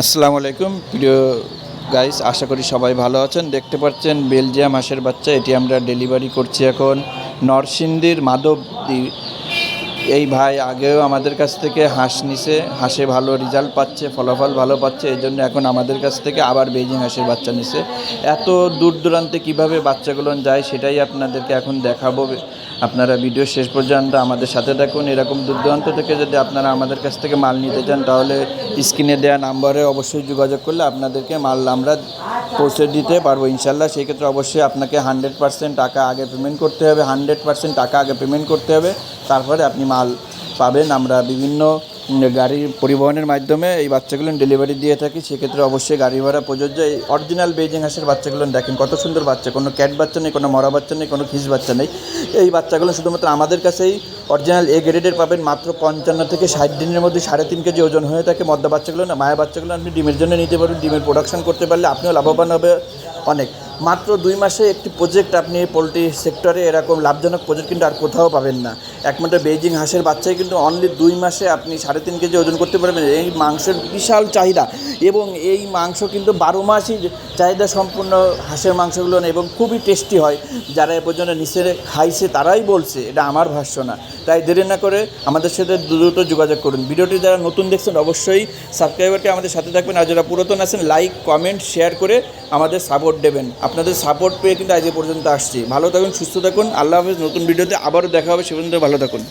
আসসালামু আলাইকুম। প্রিয় গাইস আশা করি সবাই ভালো আছেন। দেখতে পাচ্ছেন বেলজিয়াম হাঁসের বাচ্চা, এটি আমরা ডেলিভারি করছি এখন নরসিংদীর মাধবদী এই ভাই আগেও আমাদের কাছ থেকে হাঁস নিছে, হাঁসে ভালো রেজাল্ট পাচ্ছে, ফলাফল ভালো পাচ্ছে এই জন্য এখন আমাদের কাছ থেকে আবার বেজিং হাঁসের বাচ্চা নিছে। এত দূর দূরান্তে কীভাবে বাচ্চাগুলো যায় সেটাই আপনাদেরকে এখন দেখাবো। আপনারা ভিডিও শেষ পর্যন্ত আমাদের সাথে থাকুন। এরকম দূর দূরান্ত থেকে যদি আপনারা আমাদের কাছ থেকে মাল নিতে চান, তাহলে স্ক্রিনে দেওয়া নাম্বারে অবশ্যই যোগাযোগ করলে আপনাদেরকে মাল আমরা পৌঁছে দিতে পারব ইনশাল্লাহ সেই ক্ষেত্রে অবশ্যই আপনাকে হান্ড্রেড পার্সেন্ট টাকা আগে পেমেন্ট করতে হবে। হান্ড্রেড পার্সেন্ট টাকা আগে পেমেন্ট করতে হবে। তারপরে আপনি মাল পাবেন। আমরা বিভিন্ন উম, গাড়ি পরিবহনের মাধ্যমে এই বাচ্চাগুলো ডেলিভারি দিয়ে থাকি। সেক্ষেত্রে অবশ্যই গাড়ি ভাড়া প্রযোজ্য। এই অরিজিনাল বেজিং হাঁসের বাচ্চাগুলো দেখেন কত সুন্দর বাচ্চা। কোনো ক্যাট বাচ্চা নেই কোনো মরা বাচ্চা নেই কোনো খিস বাচ্চা নেই। এই বাচ্চাগুলো শুধুমাত্র আমাদের কাছেই অরিজিনাল এ গ্রেডের পাবেন। মাত্র পঞ্চান্ন থেকে ষাট দিনের মধ্যে সাড়ে তিন কেজি ওজন হয়ে থাকে মদ্দা বাচ্চাগুলো না। মায়া বাচ্চাগুলো আপনি ডিমের জন্য নিতে পারবেন। ডিমের প্রোডাকশন করতে পারলে আপনিও লাভবান হবে অনেক। মাত্র দুই মাসে একটি প্রজেক্ট আপনি পোলট্রি সেক্টরে এরকম লাভজনক প্রজেক্ট কিন্তু আর কোথাও পাবেন না। একমাত্র বেজিং হাঁসের বাচ্চাই কিন্তু অনলি দুই মাসে আপনি সাড়ে তিন কেজি ওজন করতে পারবেন। এই মাংসের বিশাল চাহিদা এবং এই মাংস কিন্তু বারো মাসই চাহিদা সম্পূর্ণ হাঁসের মাংসগুলো না এবং খুবই টেস্টি হয়। যারা এ পর্যন্ত নিচে খাইছে তারাই বলছে, এটা আমার ভাষ্য না। তাই দেরি না করে আমাদের সাথে দ্রুত যোগাযোগ করুন। ভিডিওটি যারা নতুন দেখছেন অবশ্যই সাবস্ক্রাইবারকে আমাদের সাথে থাকবেন। আর যারা পুরাতন আছেন লাইক কমেন্ট শেয়ার করে আমাদের সাপোর্ট দেবেন। আপনাদের সাপোর্ট পেয়ে কিন্তু আজ পর্যন্ত আসছি। ভালো থাকুন, সুস্থ থাকুন। আল্লাহ হাফেজ, নতুন ভিডিওতে আবারও দেখা হবে। সে পর্যন্ত ভালো থাকুন।